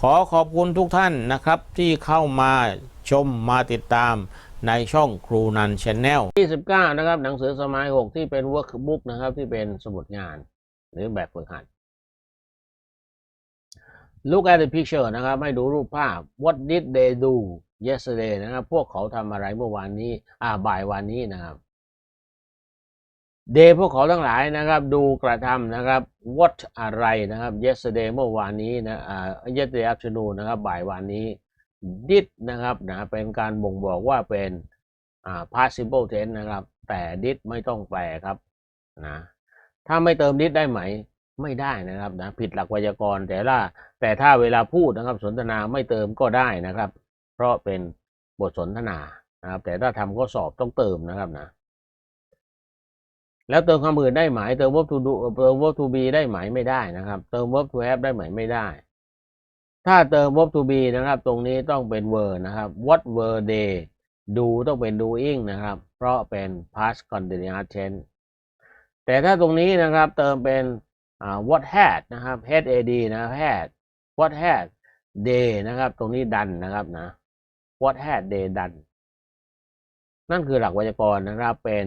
ขอขอบคุณทุกท่านนะครับที่เข้ามาชมมาติดตามในช่องครูนันชแนล29 นะครับ หนังสือสมัย 6 ที่เป็น workbook นะครับ ที่เป็นสมุดงาน หรือแบบฝึกหัด Look at the picture นะครับ ให้ดูรูปภาพ What did they do yesterday นะครับ พวกเขาทำอะไรเมื่อวานนี้ อ่าบ่ายวันนี้นะครับ Day พวกเขาทั้งหลายนะครับ ดูกระทำนะครับ What อะไรนะครับ yesterday เมื่อวานนี้นะอ่า yesterday afternoon นะครับ บ่ายวันนี้ did นะครับนะเป็นการบ่งบอกว่าเป็นอ่า participle tense นะครับ แต่ did ไม่ต้องแปลครับนะถ้าไม่เติม did ได้ไหม ไม่ได้นะครับนะผิดหลักไวยากรณ์แต่ละแต่ถ้าเวลาพูดนะครับสนทนาไม่เติมก็ได้นะครับ เพราะเป็นบทสนทนานะครับแต่ถ้าทำข้อสอบต้องเติมนะครับนะ แล้วเติมคำอื่นได้ไหมเติม verb to do เติม verb to be ได้ไหมไม่ได้นะครับ เติม verb to have ได้ไหมไม่ได้ ถ้าเติม verb to be นะครับ ตรงนี้ต้องเป็น were นะครับ what were they do ต้องเป็น doing นะครับ เพราะเป็น past continuous tense แต่ถ้าตรงนี้นะครับเติมเป็น what had นะครับ had ad นะ had what had they นะครับ ตรงนี้ done นะครับนะ what had they done นั่นคือหลักไวยากรณ์นะครับเป็น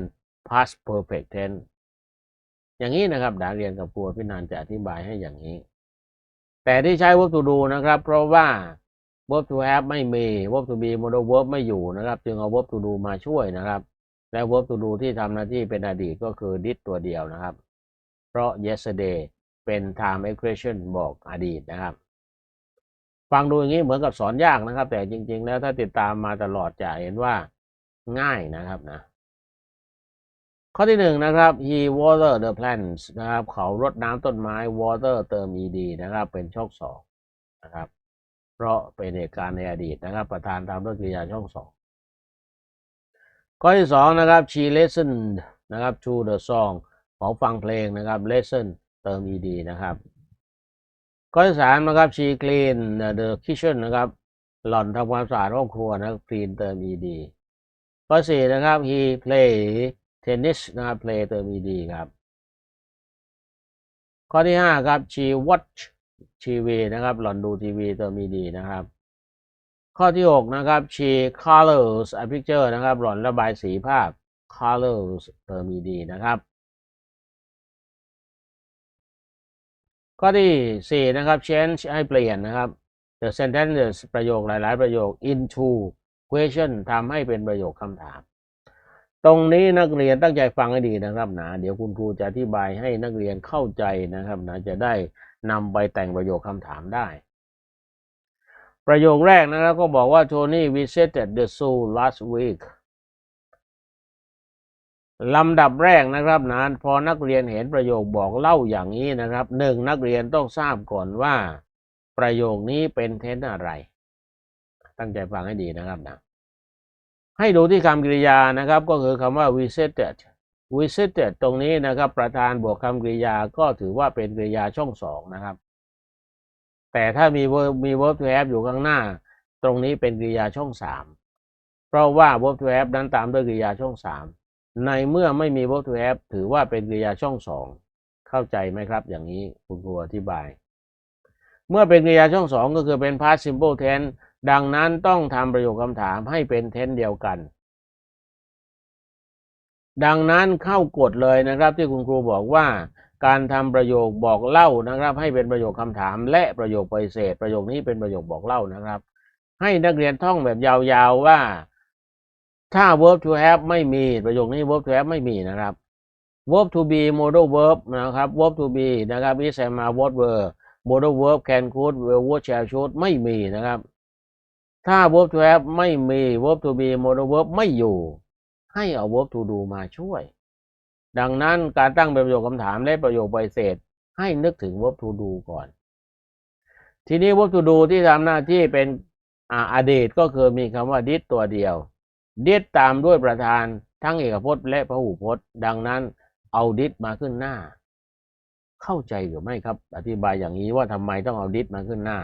past perfect tense อย่างนี้นะครับดาเรียนกับครูพี่นันจะอธิบายให้อย่างนี้ แต่ที่ใช้ verb to do นะครับ เพราะว่า verb to have ไม่มี verb to be modal verb ไม่อยู่นะครับ จึงเอา verb to do มาช่วยนะครับ และ verb to do ที่ทำหน้าที่เป็นอดีตก็คือ did ตัวเดียวนะครับ เพราะ yesterday เป็น time expression บอกอดีตนะครับ ฟังดูอย่างนี้เหมือนกับสอนยากนะครับ แต่จริง ๆ แล้วถ้าติดตามมาตลอดจะเห็นว่าง่ายนะครับนะ ข้อที่หนึ่งนะครับ he water the plants นะครับ เขารดน้ำต้นไม้ water เติม ed นะครับ เป็นช่องสองนะครับ เพราะเป็นเหตุการณ์ในอดีตนะครับ ประธานตามด้วยกริยาช่องสองข้อที่สองนะครับ she listened นะครับ to the song ของฟังเพลงนะครับ listen เติม ed นะครับ ข้อที่สามนะครับ she clean the kitchen นะครับ หล่อนทำความสะอาดห้องครัวนะครับ clean เติม ed ข้อสี่นะครับ he play tennis นะครับ play เติม ed ครับ ข้อที่ห้าครับ she watch TV นะครับ หล่อนดูทีวีเติม ed นะครับ ข้อที่หกนะครับ she colors a picture นะครับ หล่อนระบายสีภาพ colors เติม ed นะครับ ข้อที่สี่นะครับ change ให้เปลี่ยนนะครับ the sentences ประโยคหลาย ๆ ประโยค into question ทำให้เป็นประโยคคำถาม ตรงนี้นักเรียนตั้งใจฟังให้ดีนะครับนะเดี๋ยวคุณครูจะอธิบายให้นักเรียนเข้าใจนะครับนะจะได้นำไปแต่งประโยคคำถามได้ ประโยคแรกนะครับก็บอกว่า Tony visited the zoo last week ลำดับแรกนะครับนะพอนักเรียนเห็นประโยคบอกเล่าอย่างนี้นะครับหนึ่งนักเรียนต้องทราบก่อนว่า ประโยคนี้เป็นเทนอะไร ตั้งใจฟังให้ดีนะครับนะ ให้ดูที่คำกริยานะครับก็คือคำว่า visited visited ตรงนี้นะครับประธานบวกคำกริยาก็ถือว่าเป็นกริยาช่องสองนะครับ แต่ถ้ามี verb มี verb to have อยู่ข้างหน้า ตรงนี้เป็นกริยาช่องสามเพราะว่า verb to have นั้นตามด้วยกริยาช่องสามในเมื่อไม่มี verb to have ถือว่าเป็นกริยาช่องสองเข้าใจไหมครับ อย่างนี้คุณครูอธิบาย เมื่อเป็นกริยาช่องสองก็คือเป็น past simple tense ดังนั้นต้องทำประโยคคำถามให้เป็นเทนเดียวกัน ดังนั้นเข้ากฎเลยนะครับที่คุณครูบอกว่า การทำประโยคบอกเล่านะครับ ให้เป็นประโยคคำถาม และประโยคปฏิเสธ ประโยคนี้เป็นประโยคบอกเล่านะครับ ให้นักเรียนท่องแบบยาวๆว่า ถ้า verb to have ไม่มีประโยคนี้ verb to have ไม่มีนะครับ verb to be modal verb นะครับ verb to be นะครับ is am are what were modal verb can could will would shall should ไม่มีนะครับ ถ้า verb to have ไม่มี verb to be modal verb ไม่อยู่ ให้เอา verb to do มาช่วย ดังนั้นการตั้งเป็นประโยคคำถามและประโยคปฏิเสธ ให้นึกถึง verb to do ก่อน ทีนี้ verb to do ที่ทำหน้าที่เป็นออดีตก็คือมีคำว่า did ตัวเดียว did ตามด้วยประธานทั้งเอกพจน์และพหูพจน์ ดังนั้นเอา did มาขึ้นหน้า เข้าใจหรือไม่ครับ อธิบายอย่างนี้ว่าทำไมต้องเอา did มาขึ้นหน้า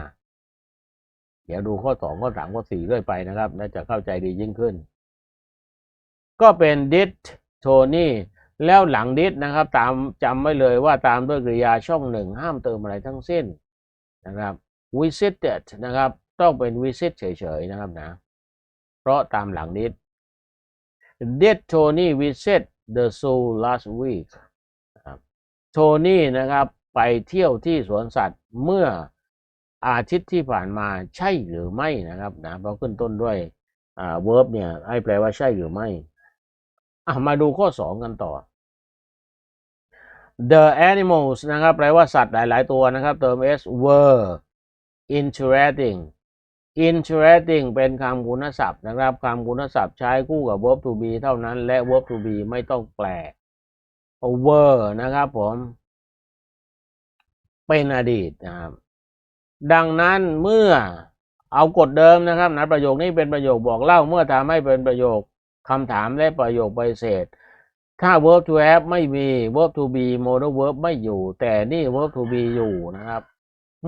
เดี๋ยวดูข้อสองข้อสามข้อสี่เรื่อยไปนะครับและจะเข้าใจดียิ่งขึ้น ก็เป็น did Tony แล้วหลัง did นะครับ ตามจำไว้เลยว่าตามด้วยกริยาช่องหนึ่งห้ามเติมอะไรทั้งสิ้นนะครับ visited นะครับ ต้องเป็น visit เฉยๆนะครับนะ เพราะตามหลังนิด Did Tony visit the zoo last week นะคโทนี่นะครับไปเที่ยวที่สวนสัตว์เมื่อ อาทิตย์ที่ผ่านมาใช่หรือไม่นะครับนะเพราะขึ้นต้นด้วยอ่า verb เนี่ย ให้แปลว่าใช่หรือไม่อะมาดูข้อสองกันต่อ The animals นะครับ แปลว่าสัตว์หลาย ๆ ตัวนะครับ เติม s were interesting interesting เป็นคำคุณศัพท์นะครับคำคุณศัพท์ใช้คู่กับ verb to be เท่านั้น และ verb to be ไม่ต้องแปล were นะครับผม เป็นอดีตนะครับ ดังนั้นเมื่อเอากฎเดิมนะครับนะประโยคนี้เป็นประโยคบอกเล่าเมื่อทำให้เป็นประโยคคำถามและประโยคปฏิเสธ ถ้า verb to have ไม่มี verb to be modal verb ไม่อยู่ แต่นี่ verb to be อยู่นะครับ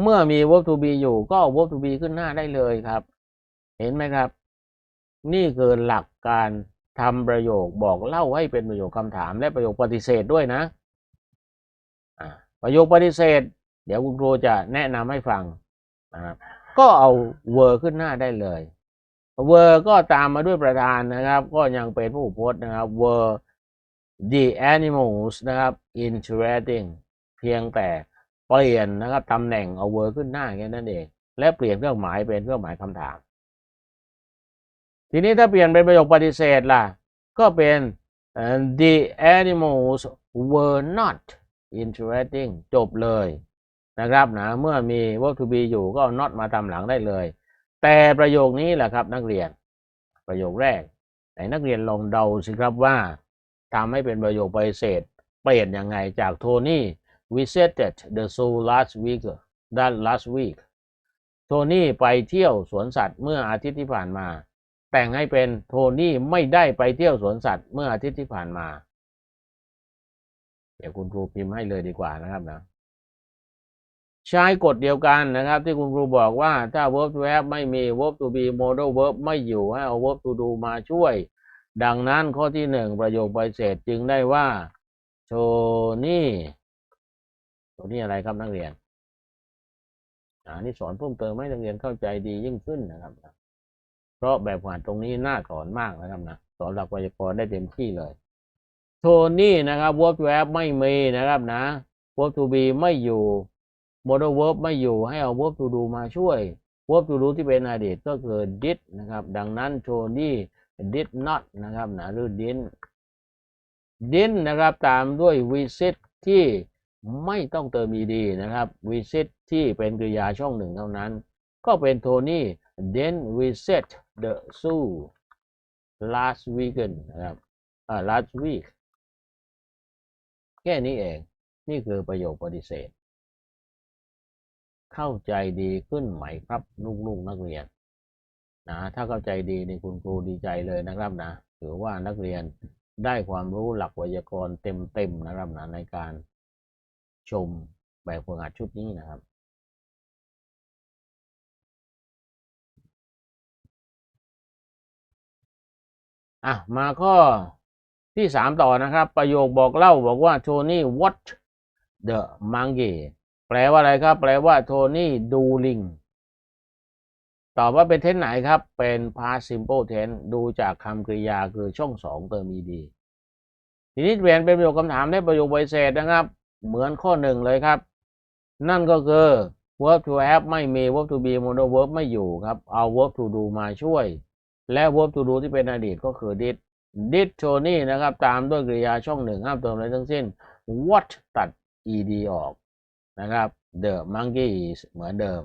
เมื่อมี verb to be อยู่ก็ verb to be ขึ้นหน้าได้เลยครับ เห็นไหมครับ นี่คือหลักการทำประโยคบอกเล่าให้เป็นประโยคคำถามและประโยคปฏิเสธด้วยนะ ประโยคปฏิเสธ เดี๋ยวคุณครูจะแนะนำให้ฟังนะครับก็เอา were ขึ้นหน้าได้เลย were ก็ตามมาด้วยประธานนะครับ ก็ยังเป็นผู้พจน์นะครับ were the animals นะครับ interesting เพียงแต่เปลี่ยนนะครับตำแหน่งเอา were ขึ้นหน้าแค่นั้นเอง และเปลี่ยนเครื่องหมายเป็นเครื่องหมายคำถาม ทีนี้ถ้าเปลี่ยนเป็นประโยคปฏิเสธล่ะ ก็เป็น the animals were not interesting จบเลย นะครับนะเมื่อมี verb to be อยู่ก็เอา not มาตามหลังได้เลย แต่ประโยคนี้แหละครับนักเรียนประโยคแรกไหนนักเรียนลองเดาสิครับว่าทำให้เป็นประโยคปฏิเสธเปลี่ยนยังไงจากโทนี่ visited the zoo last week that last week โทนี่ไปเที่ยวสวนสัตว์เมื่ออาทิตย์ที่ผ่านมา แต่งให้เป็นโทนี่ไม่ได้ไปเที่ยวสวนสัตว์เมื่ออาทิตย์ที่ผ่านมา เดี๋ยวคุณครูพิมพ์ให้เลยดีกว่านะครับนะ ใช้กฎเดียวกันนะครับ ที่คุณครูบอกว่าถ้า verb to have ไม่มี verb to be modal verb ไม่อยู่ให้เอา verb to do มาช่วย ดังนั้นข้อที่หนึ่งประโยคปฏิเสธจึงได้ว่าโทนี่โทนี่อะไรครับนักเรียนอันนี้สอนเพิ่มเติมให้นักเรียนเข้าใจดียิ่งขึ้นนะครับ เพราะแบบผ่านตรงนี้น่าสอนมากนะครับนะสอนหลักไวยากรณ์ได้เต็มที่เลย โทนี่นะครับ verb to have ไม่มีนะครับนะ verb to be ไม่อยู่ modal verb ไม่อยู่ให้เอา verb to do มาช่วย verb to do ที่เป็นอดีตก็คือ did นะครับ ดังนั้นโทนี่ did not นะครับนะหรือ didn't didn't นะครับตามด้วย visit ที่ไม่ต้องเติม ed นะครับ visit ที่เป็นกริยาช่องหนึ่งเท่านั้น ก็เป็นโทนี่ didn't visit the zoo last weekend นะครับ last week แค่นี้เอง นี่คือประโยคปฏิเสธ เข้าใจดีขึ้นไหมครับลูกๆนักเรียนนะถ้าเข้าใจดีในคุณครูดีใจเลยนะครับนะถือว่านักเรียนได้ความรู้หลักไวยากรณ์เต็มๆนะครับนะในการชมแบบฝึกหัดชุดนี้นะครับอะมาข้อที่สามต่อนะครับ ประโยคบอกเล่าบอกว่าโทนี่ watch the monkey แปลว่าอะไรครับ แปลว่าโทนี่ดูลิงตอบว่าเป็นเทนไหนครับ เป็น past simple tense ดูจากคำกริยาคือช่องสองเติม ed ทีนี้เปลี่ยนเป็นประโยคคำถามได้ประโยคใบเศษนะครับ เหมือนข้อหนึ่งเลยครับ นั่นก็คือ verb to have ไม่มี verb to be modal verb ไม่อยู่ครับ เอา verb to do มาช่วย และ verb to do ที่เป็นอดีตก็คือ did did Tony นะครับ ตามด้วยกริยาช่องหนึ่งห้ามเติมอะไรทั้งสิ้น what ตัด ed ออก นะครับ the monkey is เหมือนเดิม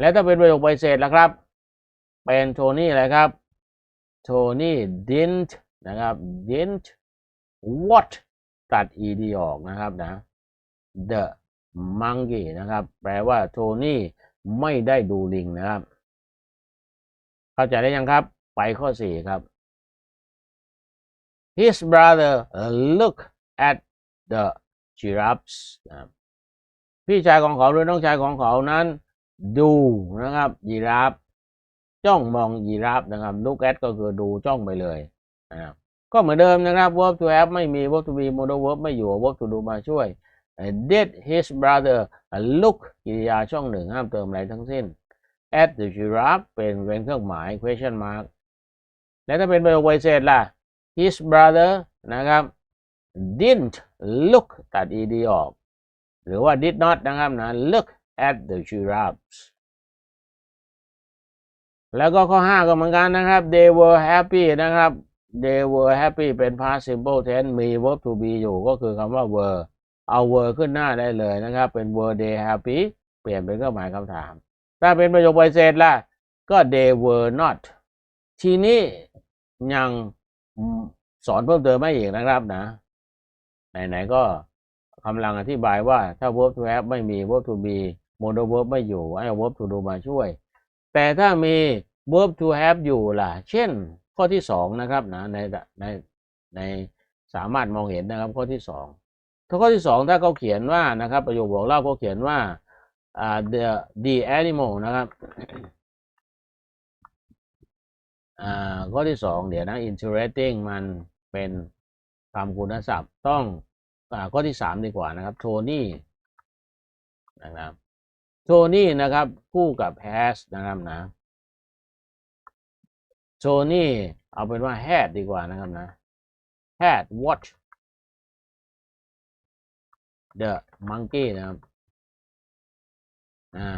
และถ้าเป็นประโยคปฏิเสธล่ะครับ เป็นโทนี่อะไรครับโทนี่ didn't นะครับ didn't what ตัด ed ออกนะครับนะ the monkey นะครับ แปลว่าโทนี่ไม่ได้ดูลิงนะครับ เข้าใจได้ยังครับ ไปข้อสี่ครับ his brother look at the giraffes นะครับ พี่ชายของเขาหรือน้องชายของเขานั้น ดูนะครับยีราฟจ้องมองยีราฟนะครับ look at ก็คือดูจ้องไปเลยนะครับก็เหมือนเดิมนะครับ verb to have ไม่มี verb to be modal verb ไม่อยู่ verb to do มาช่วย did his brother look กริยาช่องหนึ่งห้ามเติมอะไรทั้งสิ้น at the giraffe เป็นเป็นเครื่องหมาย question mark และถ้าเป็นประโยคไวเศษล่ะ his brother นะครับ didn't look ตัด ed ออก หรือว่า did not นะครับนะ look at the giraffes แล้วก็ข้อ 5 ก็เหมือนกันนะครับ they were happy นะครับ they were happy เป็น past simple tense มี verb to be อยู่ก็คือคำว่า were เอา were ขึ้นหน้าได้เลยนะครับ เป็น were they happy เปลี่ยนเป็นเครื่องหมายคำถาม ถ้าเป็นประโยคไวเศษล่ะ ก็ they were not ทีนี้ยังสอนเพิ่มเติมไม่อีกนะครับนะ ไหนๆก็ กำลังอธิบายว่าถ้า verb to have ไม่มี verb to be modal verb ไม่อยู่ให้เอา verb to do มาช่วย แต่ถ้ามี verb to have อยู่ล่ะ เช่นข้อที่สองนะครับนะในในในสามารถมองเห็นนะครับข้อที่สองถ้าข้อที่สองถ้าเขาเขียนว่านะครับ ประโยคบอกเล่าเขาเขียนว่าอ่า the the animal นะครับอ่าข้อที่สองเดี๋ยวนะ interesting มันเป็นคำคุณศัพท์ต้อง ข้อที่สามดีกว่านะครับ โทนี่นะครับ โทนี่นะครับ คู่กับ has นะครับนะ โทนี่เอาเป็นว่า had ดีกว่านะครับนะ had watched the monkey นะครับ อ่า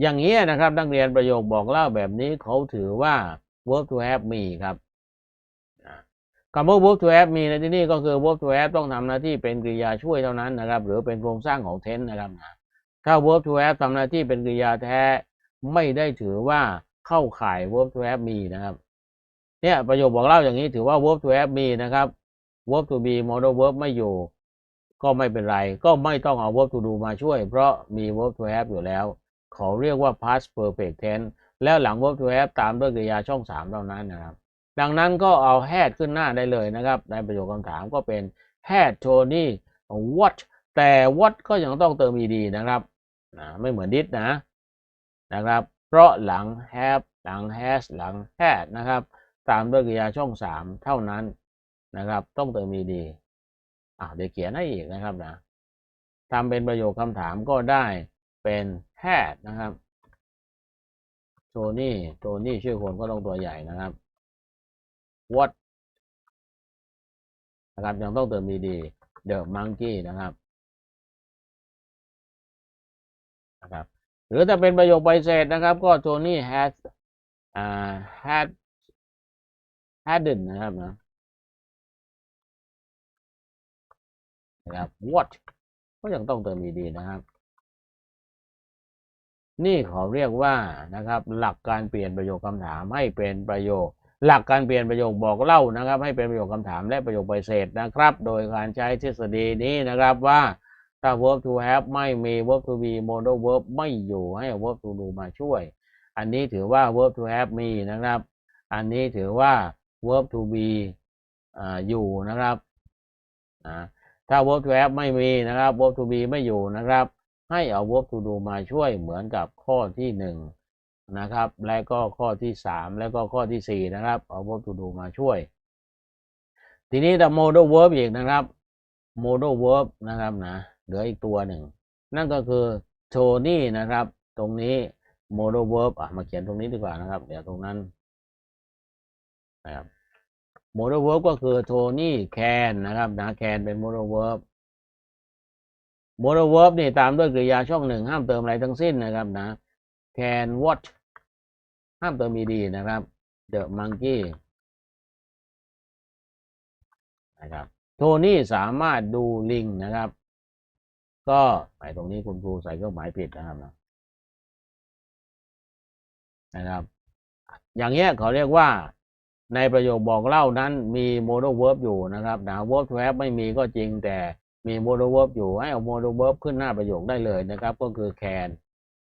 อย่างนี้นะครับ นักเรียนประโยคบอกเล่าแบบนี้เขาถือว่า verb to have มีครับ คำว่า verb to have มีในที่นี้ก็คือ verb to have ต้องทำหน้าที่เป็นกริยาช่วยเท่านั้นนะครับ หรือเป็นโครงสร้างของ tense นะครับนะถ้า verb to have ทำหน้าที่เป็นกริยาแท้ไม่ได้ถือว่าเข้าข่าย verb to have มีนะครับเนี่ยประโยคบอกเล่าอย่างนี้ถือว่า verb to have มีนะครับ verb to be modal verb ไม่อยู่ ก็ไม่เป็นไร ก็ไม่ต้องเอา verb to do มาช่วย เพราะมี verb to have อยู่แล้วเขาเรียกว่า past perfect tense แล้วหลัง verb to have ตามด้วยกริยาช่องสามเท่านั้นนะครับ ดังนั้นก็เอา had ขึ้นหน้าได้เลยนะครับ ในประโยคคำถามก็เป็น had Tony what แต่ what ก็ยังต้องเติม ed นะครับนะไม่เหมือน did นะนะครับ เพราะหลัง have หลัง has หลัง had นะครับ ตามด้วยกริยาช่องสามเท่านั้นนะครับ ต้องเติม ed อะเดี๋ยวเขียนให้อีกนะครับนะทำเป็นประโยคคำถามก็ได้เป็น had นะครับโทนี่โทนี่ชื่อคนก็ต้องตัวใหญ่นะครับ what นะครับยังต้องเติม ed the monkey นะครับนะครับ หรือถ้าเป็นประโยคใบเสร็จนะครับ ก็โทนี่ has อ่า had hadn't นะครับนะนะครับ what ก็ยังต้องเติม ed นะครับ นี่ขาเรียกว่านะครับ หลักการเปลี่ยนประโยคคำถามให้เป็นประโยค หลักการเปลี่ยนประโยคบอกเล่านะครับ ให้เป็นประโยคคำถามและประโยคใบเสร็จนะครับ โดยการใช้ทฤษฎีนี้นะครับว่าถ้า verb to have ไม่มี verb to be modal verb ไม่อยู่ให้ verb to do มาช่วย อันนี้ถือว่า verb to have มีนะครับ อันนี้ถือว่า verb to be ออยู่นะครับถ้า verb to have ไม่มีนะครับ verb to be ไม่อยู่นะครับ ให้เอา verb to do มาช่วยเหมือนกับข้อที่หนึ่ง นะครับ และก็ข้อที่สามแล้วก็ข้อที่สี่นะครับ เอา verb to do มาช่วย ทีนี้ถ้า modal verb อีกนะครับ modal verb นะครับนะเหลืออีกตัวหนึ่ง นั่นก็คือ Tony นะครับ ตรงนี้ modal verb อะมาเขียนตรงนี้ดีกว่านะครับ เดี๋ยวตรงนั้นนะครับ modal verb ก็คือ Tony can นะครับนะ can เป็น modal verb modal verb นี่ตามด้วยกริยาช่องหนึ่งห้ามเติมอะไรทั้งสิ้นนะครับนะ can watch ห้ามเติม ed นะครับ the monkey นะครับ โทนี่สามารถดูลิงนะครับ ก็ไปตรงนี้คุณครูใส่เครื่องหมายผิดนะครับนะนะครับ อย่างเงี้ยเขาเรียกว่าในประโยคบอกเล่านั้นมี modal verb อยู่นะครับนะ verb to have ไม่มีก็จริงแต่มี modal verb อยู่ให้เอา modal verb ขึ้นหน้าประโยคได้เลยนะครับ ก็คือ can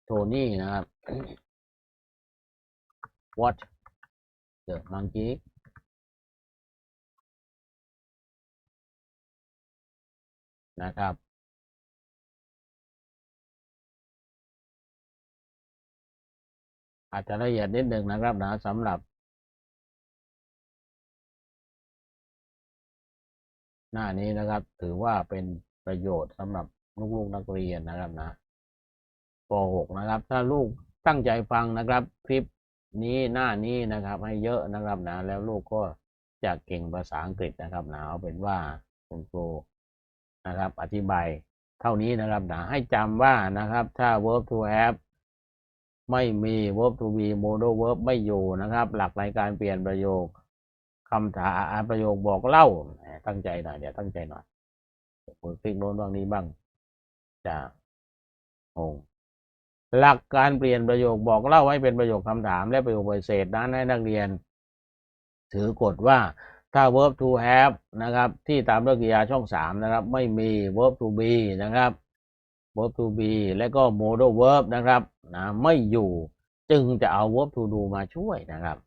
Tony นะครับ what the monkey นะครับอาจจะละเอียดนิดหนึ่งนะครับนะสำหรับหน้านี้นะครับ ถือว่าเป็นประโยชน์สำหรับลูกๆนักเรียนนะครับนะป .6 นะครับ ถ้าลูกตั้งใจฟังนะครับ คลิป นี้หน้านี้นะครับ ให้เยอะนะครับนะ แล้วลูกก็จะเก่งภาษาอังกฤษนะครับนะเอาเป็นว่าคุณครูนะครับ อธิบายเท่านี้นะครับนะให้จำว่านะครับ ถ้า verb to have ไม่มี verb to be modal verb ไม่อยู่นะครับ หลักในการเปลี่ยนประโยคคำถามประโยคบอกเล่า ตั้งใจหน่อยเดี๋ยวตั้งใจหน่อยมือคลิกโน้นบ้างนี้บ้างจะงง หลักการเปลี่ยนประโยคบอกเล่าให้เป็นประโยคคำถามและประโยคปฏิเสธนั้นให้นักเรียน ถือกฎว่าถ้า verb to have นะครับ ที่ตามด้วยกริยาช่องสามนะครับ ไม่มี verb to be นะครับ verb to be และก็ modal verb นะครับนะไม่อยู่จึงจะเอา verb to do มาช่วยนะครับ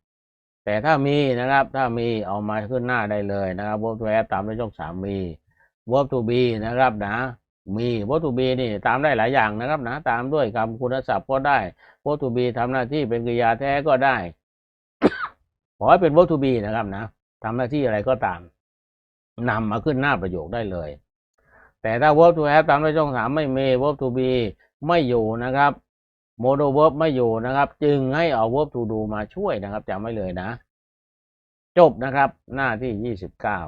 แต่ถ้ามีนะครับถ้ามีเอามาขึ้นหน้าได้เลยนะครับ verb to have ตามด้วยช่องสามมี verb to be นะครับนะ มี verb to be นี่ตามได้หลายอย่างนะครับนะตามด้วยคำคุณศัพท์ก็ได้ verb to be ทำหน้าที่เป็นกริยาแท้ก็ได้ขอให้เป็น verb to be นะครับนะทำหน้าที่อะไรก็ตามนำมาขึ้นหน้าประโยคได้เลย แต่ถ้า verb to have ตามด้วยช่องสามไม่มี verb to be ไม่อยู่นะครับ modal verb ไม่อยู่นะครับ จึงให้เอา verb to do มาช่วยนะครับจำไว้เลยนะ จบนะครับหน้าที่ยี่สิบเก้า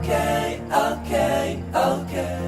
Okay, okay, okay.